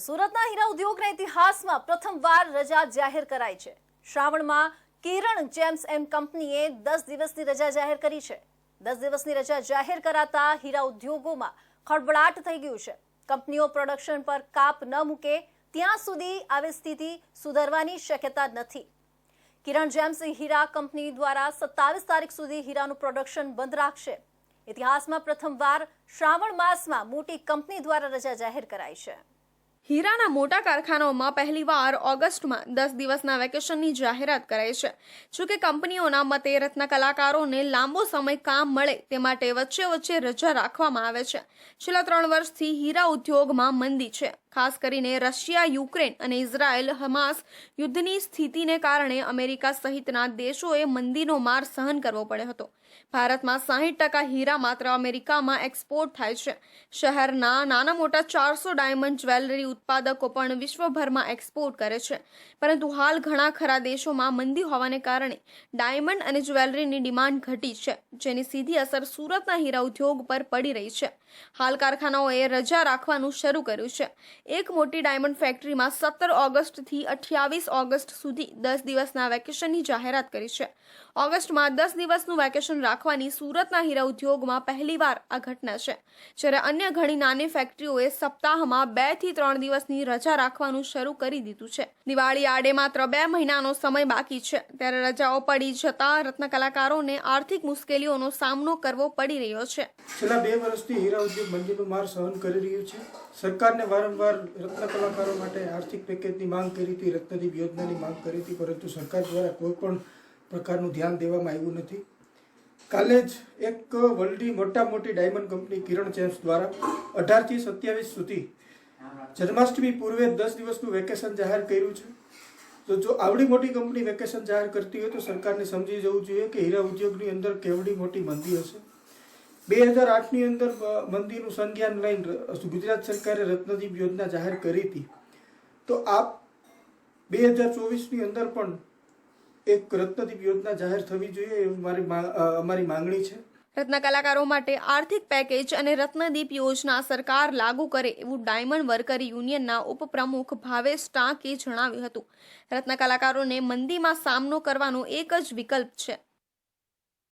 સુરતના હીરા ઉદ્યોગના ઇતિહાસમાં પ્રથમવાર રજા જાહેર કરાઈ છે. શ્રાવણમાં કિરણ જેમ્સ એમ કંપનીએ દસ દિવસની રજા જાહેર કરી છે. દસ દિવસની રજા જાહેર કરાતા હીરા ઉદ્યોગોમાં ખળબળાટ થઈ ગયું છે. કંપનીઓ પ્રોડક્શન પર કાપ ન મૂકે ત્યાં સુધી આવી સ્થિતિ સુધરવાની શક્યતા નથી. કિરણ જેમ્સ હીરા કંપની દ્વારા સત્તાવીસ તારીખ સુધી હીરાનું પ્રોડક્શન બંધ રાખશે. ઇતિહાસમાં પ્રથમવાર શ્રાવણ માસમાં મોટી કંપની દ્વારા રજા જાહેર કરાઈ છે. હીરાના મોટા કારખાનાઓમાં પહેલીવાર ઓગસ્ટમાં દસ દિવસના વેકેશનની જાહેરાત કરાઈ છે. જોકે કંપનીઓના મતે રત્ન કલાકારોને લાંબો સમય કામ મળે તે માટે વચ્ચે વચ્ચે રજા રાખવામાં આવે છે. છેલ્લા ત્રણ વર્ષથી હીરા ઉદ્યોગમાં મંદી છે. ખાસ કરીને રશિયા, યુક્રેન અને ઇઝરાયલ હમાસ યુદ્ધની સ્થિતિને કારણે અમેરિકા સહિતના દેશોએ મંદીનો માર સહન કરવો પડ્યો હતો. ભારતમાં સાહીઠ ટકા હીરા માત્ર અમેરિકામાં એક્સપોર્ટ થાય છે. શહેરના નાના મોટા ચારસો ડાયમંડ જ્વેલરી ઉત્પાદકો પણ વિશ્વભરમાં એક્સપોર્ટ કરે છે. પરંતુ હાલ ઘણા ખરા દેશોમાં મંદી હોવાને કારણે ડાયમંડ અને જ્વેલરીની ડિમાન્ડ ઘટી છે, જેની સીધી અસર સુરતના હીરા ઉદ્યોગ પર પડી રહી છે. હાલ કારખાનાઓએ રજા રાખવાનું શરૂ કર્યું છે. એક મોટી ડાયમંડ ફેક્ટરીમાં સત્તર ઓગસ્ટથી અઠ્યાવીસ ઓગસ્ટ સુધી દસ દિવસના વેકેશનની જાહેરાત કરી છે. ઓગસ્ટમાં દસ દિવસનું વેકેશન રાખવાની સુરતના હીરા ઉદ્યોગમાં પહેલીવાર આ ઘટના છે. જ્યારે અન્ય ઘણી નાની ફેક્ટરીઓએ સપ્તાહમાં બેથી ત્રણ દિવસની રજા રાખવાનું શરૂ કરી દીધું છે. દિવાળી આડે માત્ર બે મહિનાનો સમય બાકી છે. ત્યારે રજાઓ પડી જતા રત્ન કલાકારોને આર્થિક મુશ્કેલીઓનો સામનો કરવો પડી રહ્યો છે. છેલ્લા બે વર્ષથી હીરા ઉદ્યોગ મંદીનો માર સહન કરી રહ્યું છે. સરકારને વારંવાર રત્ન કલાકારો માટે આર્થિક પેકેજની માંગ કરી હતી, રત્નદીપ યોજનાની માંગ કરી હતી, પરંતુ સરકાર દ્વારા કોઈ પણ પ્રકારનું ધ્યાન દેવામાં આવ્યું નથી. કાલે જ એક વર્લ્ડની મોટા મોટી ડાયમંડ કંપની કિરણ ચેમ્સ દ્વારા અઢારથી સત્યાવીસ સુધી જન્માષ્ટમી પૂર્વે દસ દિવસનું વેકેશન જાહેર કર્યું છે. તો જો આવડી મોટી કંપની વેકેશન જાહેર કરતી હોય તો સરકારને સમજી જવું જોઈએ કે હીરા ઉદ્યોગની અંદર કેવડી મોટી મંદી હશે. બે હજાર આઠની અંદર મંદિરનું સંજ્ઞાન લઈને ગુજરાત સરકારે રત્નદીપ યોજના જાહેર કરી હતી. તો આ બે હજાર ચોવીસની અંદર પણ એક રત્નદીપ યોજના જાહેર થવી જોઈએ એવી મારી અમારી માંગણી છે. રત્ન કલાકારો માટે આર્થિક પેકેજ અને રત્નદીપ યોજના સરકાર લાગુ કરે એવું ડાયમંડ વર્કર યુનિયનના ઉપપ્રમુખ ભાવેશ ટાંકે જણાવ્યું હતું. રત્ન કલાકારોને મંદીમાં સામનો કરવાનો એક જ વિકલ્પ છે.